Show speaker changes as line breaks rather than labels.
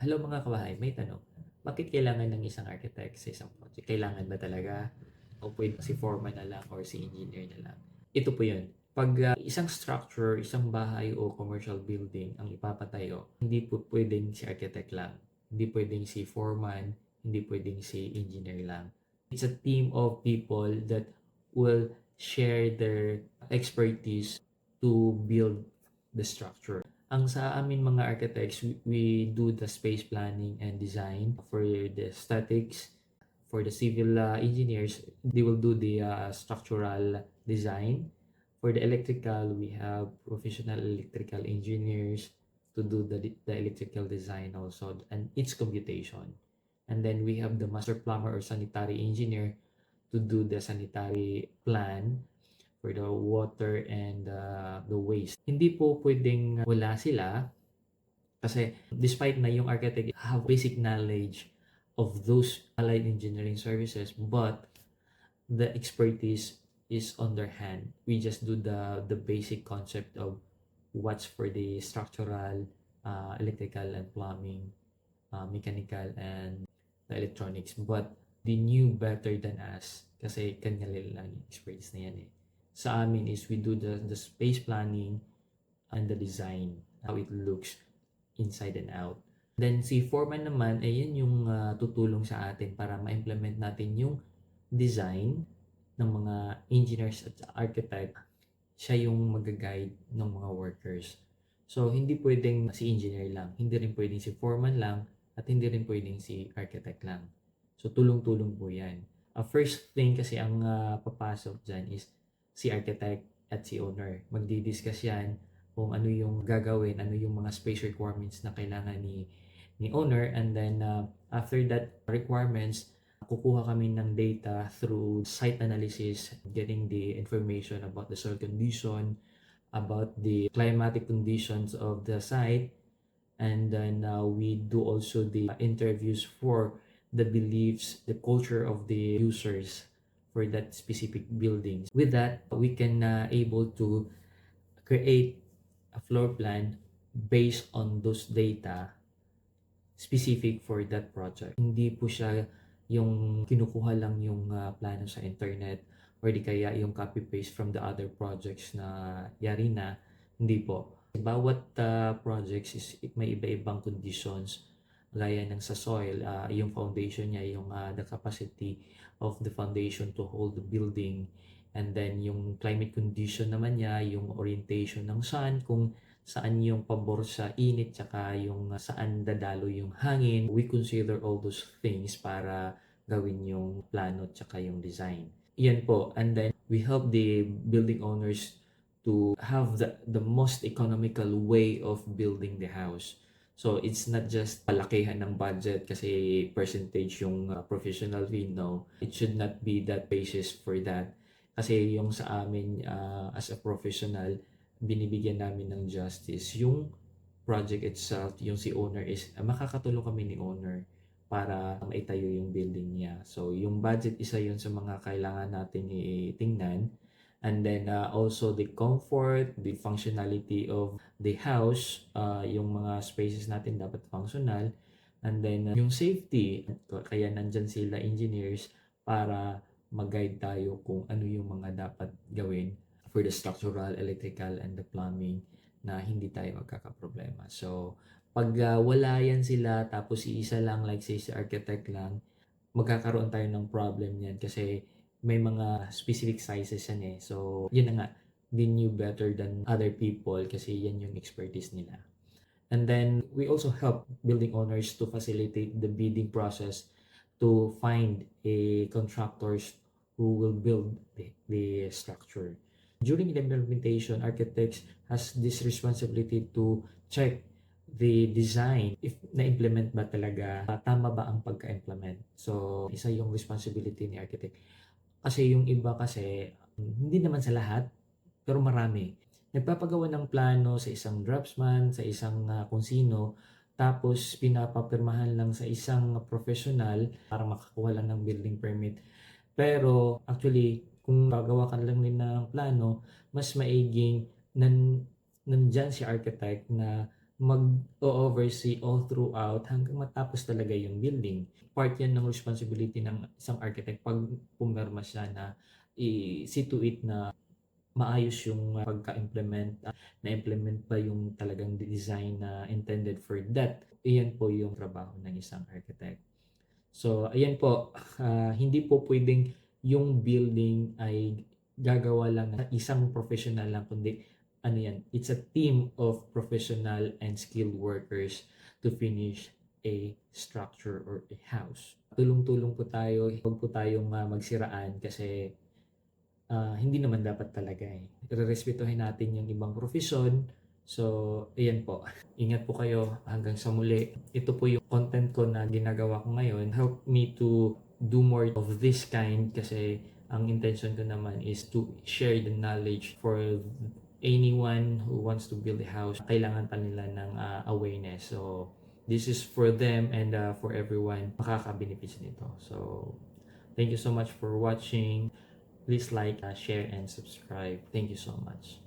Hello mga kabahay, may tanong. Bakit kailangan ng isang architect sa isang project? Kailangan ba talaga? O pwede si foreman na lang or si engineer na lang? Ito po yun. Pag ah, isang structure, isang bahay o commercial building ang ipapatayo, hindi po pwedeng si architect lang. Hindi pwedeng si foreman, hindi pwedeng si engineer lang. It's a team of people that will share their expertise to build the structure. Ang sa amin mga architects, we, do the space planning and design for the statics. For the civil uh, engineers, they will do the uh, structural design. For the electrical, we have professional electrical engineers to do the, the electrical design also and its computation. And then we have the master plumber or sanitary engineer to do the sanitary plan for the water and uh, the waste. Hindi po pwedeng wala sila kasi despite na yung architect have basic knowledge of those allied engineering services but the expertise is on their hand. We just do the the basic concept of what's for the structural, uh, electrical and plumbing, uh, mechanical and the electronics. But they knew better than us kasi kanya lang yung expertise na yan eh sa amin is we do the, the space planning and the design, how it looks inside and out. Then si foreman naman, ay yun yung ah, tutulong sa atin para ma-implement natin yung design ng mga engineers at architect. Siya yung mag-guide ng mga workers. So, hindi pwedeng si engineer lang, hindi rin pwedeng si foreman lang, at hindi rin pwedeng si architect lang. So, tulong-tulong po yan. Uh, first thing kasi ang ah, papasok dyan is si architect at si owner. Magdi-discuss yan kung ano yung gagawin, ano yung mga space requirements na kailangan ni ni owner. And then uh, after that requirements kukuha kami ng data through site analysis getting the information about the soil condition about the climatic conditions of the site. And then uh, we do also the interviews for the beliefs the culture of the users for that specific building. With that, we can uh, able to create a floor plan based on those data specific for that project. Hindi po siya yung kinukuha lang yung uh, plano sa internet or di kaya yung copy-paste from the other projects na yari na. Hindi po. Bawat uh, projects is may iba-ibang conditions gaya ng sa soil, uh, yung foundation niya, yung uh, the capacity of the foundation to hold the building. And then yung climate condition naman niya, yung orientation ng sun, kung saan yung pabor sa init, tsaka yung saan dadalo yung hangin. We consider all those things para gawin yung plano tsaka yung design. Yan po. And then we help the building owners to have the, the most economical way of building the house. So it's not just palakihan ng budget kasi percentage yung uh, professional fee, no. It should not be that basis for that. Kasi yung sa amin uh, as a professional, binibigyan namin ng justice. Yung project itself, yung si owner is, uh, makakatulong kami ni owner para maitayo yung building niya. So yung budget isa yun sa mga kailangan natin itingnan and then uh, also the comfort, the functionality of the house, uh, yung mga spaces natin dapat functional, and then uh, yung safety, kaya nandyan sila engineers para mag-guide tayo kung ano yung mga dapat gawin for the structural, electrical, and the plumbing na hindi tayo magkakaproblema. So, pag uh, wala yan sila, tapos isa lang, like say si architect lang, magkakaroon tayo ng problem yan kasi may mga specific sizes yan eh. So, yun na nga, they knew better than other people kasi yan yung expertise nila. And then, we also help building owners to facilitate the bidding process to find a contractors who will build the, the structure. During the implementation, architects has this responsibility to check the design if na-implement ba talaga, tama ba ang pagka-implement. So, isa yung responsibility ni architect. Kasi yung iba kasi, hindi naman sa lahat, pero marami. Nagpapagawa ng plano sa isang draftsman, sa isang uh, kung sino, tapos pinapapirmahan lang sa isang professional para makakuha lang ng building permit. Pero actually, kung gagawa ka lang din ng plano, mas maiging nan, nandyan si architect na mag-oversee all throughout hanggang matapos talaga yung building. Part yan ng responsibility ng isang architect pag pumirma siya na i-situate na maayos yung uh, pagka-implement, uh, na-implement ba yung talagang design na intended for that. Iyan po yung trabaho ng isang architect. So, ayan po, ah, hindi po pwedeng yung building ay gagawa lang ng isang professional lang, kundi ano yan, it's a team of professional and skilled workers to finish a structure or a house. Tulong-tulong po tayo, huwag po tayong ah, magsiraan kasi ah, hindi naman dapat talaga eh. Respetuhin natin yung ibang profesyon. So, ayan po. Ingat po kayo hanggang sa muli. Ito po yung content ko na ginagawa ko ngayon. Help me to do more of this kind kasi ang intention ko naman is to share the knowledge for anyone who wants to build a house. Kailangan pa nila ng ah, awareness. So, this is for them and ah, for everyone makaka-benefits nito. So, thank you so much for watching. Please like, ah, share, and subscribe. Thank you so much.